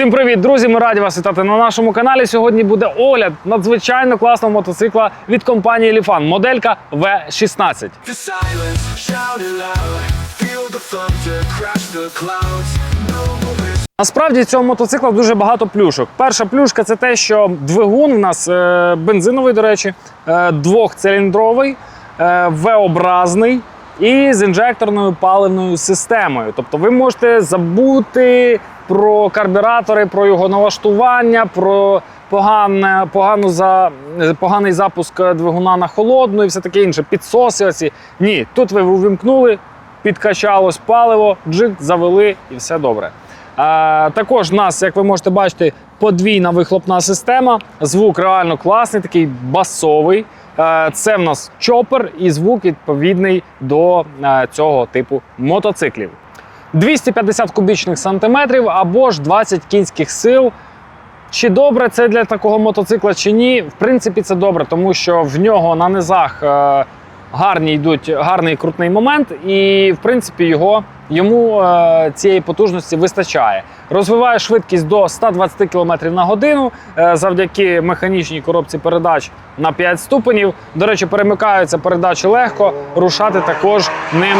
Всім привіт, друзі! Ми раді вас вітати на нашому каналі. Сьогодні буде огляд надзвичайно класного мотоцикла від компанії Lifan, моделька V16. The silence, shout it loud. Feel the thunder, crash the clouds. No whisper. Насправді цього мотоцикла дуже багато плюшок. Перша плюшка це те, що двигун в нас е, бензиновий, до речі, е, двохциліндровий, е, V-образний і з інжекторною паливною системою. Тобто ви можете забути про карбюратори, про його налаштування, про погане, погану за, поганий запуск двигуна на холодну і все таке інше. Підсоси оці. Ні, тут ви увімкнули, підкачалось паливо, джик завели і все добре. Е, також в нас, як ви можете бачити, подвійна вихлопна система. Звук реально класний, такий басовий. Е, це в нас чопер і звук відповідний до е, цього типу мотоциклів. 250 кубічних сантиметрів або ж 20 кінських сил. Чи добре це для такого мотоцикла, чи ні? В принципі, це добре, тому що в нього на низах е, гарні йдуть, гарний крутний момент, і в принципі його, йому е, цієї потужності вистачає. Розвиває швидкість до 120 км на годину е, завдяки механічній коробці передач на 5 ступенів. До речі, перемикаються передачі легко, рушати також ним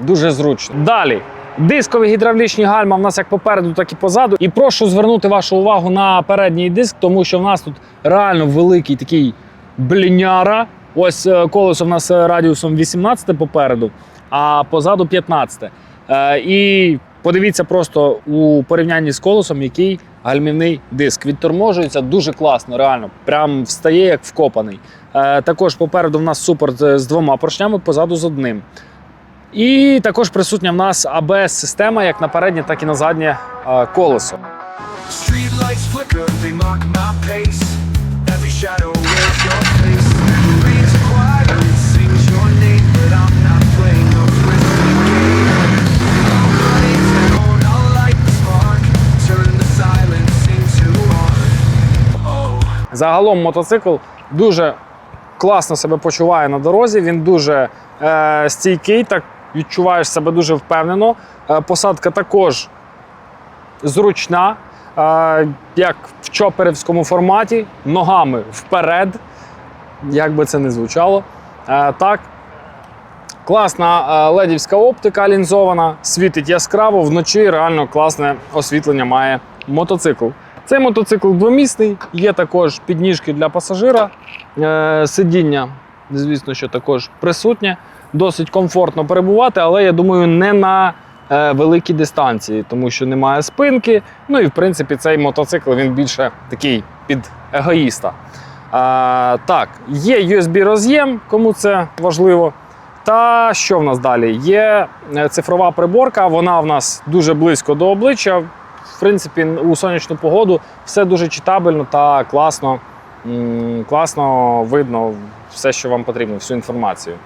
дуже зручно. Далі. Дискові гідравлічні гальма в нас як попереду, так і позаду. І прошу звернути вашу увагу на передній диск, тому що в нас тут реально великий такий бліняра. Ось е, колесо в нас е, радіусом 18 попереду, а позаду 15. Е, І подивіться просто у порівнянні з колесом, який гальмівний диск. Відторможується дуже класно, реально. Прям встає як вкопаний. Також попереду в нас супорт з двома поршнями, позаду з одним. І також присутня в нас АБС-система як на переднє, так і на заднє колесо. Flicker, they mock my pace. Every shadow Загалом мотоцикл дуже класно себе почуває на дорозі. Він дуже е, стійкий, так відчуваєш себе дуже впевнено. Е, посадка також зручна, е, як в чоперівському форматі, ногами вперед, як би це не звучало. Е, так. Класна е, ледівська оптика лінзована, світить яскраво, вночі реально класне освітлення має мотоцикл. Цей мотоцикл двомісний, є також підніжки для пасажира. Е, Сидіння, звісно, що також присутнє. Досить комфортно перебувати, але я думаю, не на е, великій дистанції, тому що немає спинки. Ну і в принципі цей мотоцикл він більше такий під егоїста. А, так, є USB-роз'єм, кому це важливо. Та що в нас далі? Є е, цифрова приборка, вона в нас дуже близько до обличчя. В принципі, у сонячну погоду все дуже читабельно та класно, класно видно все, що вам потрібно, всю інформацію.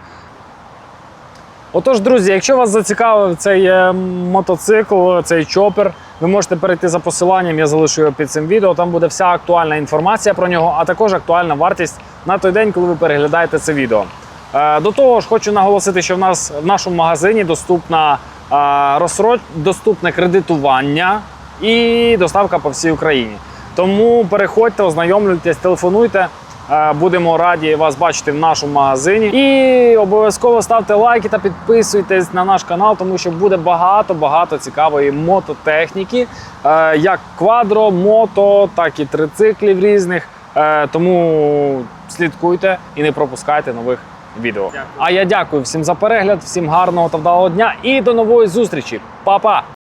Отож, друзі, якщо вас зацікавив цей е, мотоцикл, цей чопер, ви можете перейти за посиланням, я залишу його під цим відео. Там буде вся актуальна інформація про нього, а також актуальна вартість на той день, коли ви переглядаєте це відео. Е, До того ж, хочу наголосити, що в нас в нашому магазині доступна е, доступне кредитування і доставка по всій Україні. Тому переходьте, ознайомлюйтесь, телефонуйте. Е, Будемо раді вас бачити в нашому магазині. І обов'язково ставте лайки та підписуйтесь на наш канал, тому що буде багато-багато цікавої мототехніки, е, як квадро, мото, так і трициклів різних. Е, Тому слідкуйте і не пропускайте нових відео. А я дякую всім за перегляд, всім гарного та вдалого дня і до нової зустрічі. Па-па!